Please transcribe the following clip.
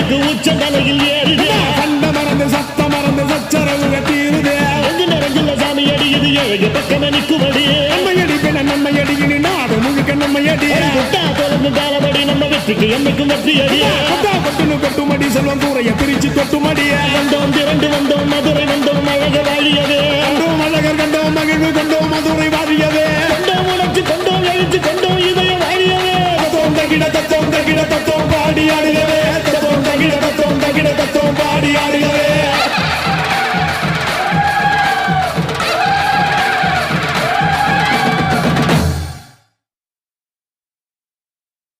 உயிருக்கு உச்ச தலையில் ஏறுதே. கண்ட மறந்து சத்த மறந்து சச்சரவுக தீருதே. எங்கு நிறைஞ்சுள்ள சாமி அடியுது ஏழு பக்கம் நிற்குமடி நம்மை அடிப்பின நம்மை அடியினி நாடு முழுக்க நம்மை அடி குட்டா தொடர்ந்து தாளபடி நம்ம வெற்றிக்கு என்னைக்கும் வெற்றி அடி குட்டா கொட்டுனு கொட்டுமடி செல்வம் கூரைய பிரிச்சு கொட்டுமடி. வந்தோம் திரண்டு வந்தோம் மதுரை வந்தோம் அழக வாழியதே வந்தோம் அழகர் கண்டோம் மகிழ்வு கண்டோம் மதுரை வாழியதே கொண்டோம் உழைச்சு கொண்டோம் எழுத்து கொண்டோம் இதயம் வாழியதே தோன்ற கிட தத்தோம் கிடக்க சோம்பாடி ஆடியா